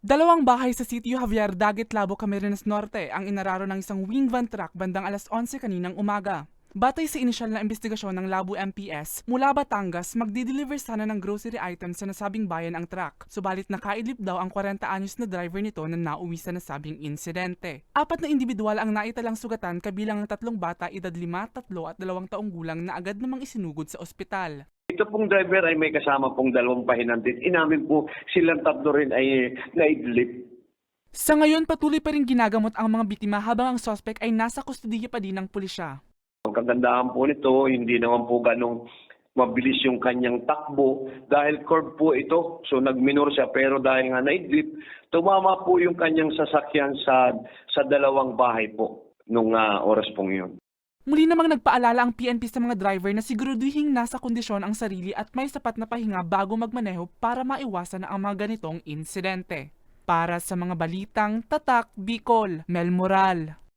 Dalawang bahay sa Sitio Javier, Dagat Labo, Camarines Norte ang inararo ng isang wing van truck bandang alas 11 kaninang umaga. Batay sa inisyal na investigasyon ng Labo MPS, mula Batangas, magdi-deliver sana ng grocery items sa nasabing bayan ang truck. Subalit nakaidlip daw ang 40 anyos na driver nito na nauwi sa nasabing insidente. Apat na individual ang naitalang sugatan kabilang ang tatlong bata edad 5, 3 at 2 taong gulang na agad namang isinugod sa ospital. Ito pong driver ay may kasama pong dalawang pahinantit. Inamin po silang tatlo rin ay naidlip. Sa ngayon, patuloy pa rin ginagamot ang mga bitima habang ang suspect ay nasa kustodiya pa din ng pulisya. Ang kagandahan po nito, hindi naman po ganong mabilis yung kanyang takbo dahil curve po ito. So nagminor siya pero dahil nga naidlip, tumama po yung kanyang sasakyan sa sa dalawang bahay po nung ah, oras pong yun. Muli namang nagpaalala ang PNP sa mga driver na siguraduhing nasa kondisyon ang sarili at may sapat na pahinga bago magmaneho para maiwasan ang mga ganitong insidente. Para sa mga balitang Tatak Bicol, Mel Moral.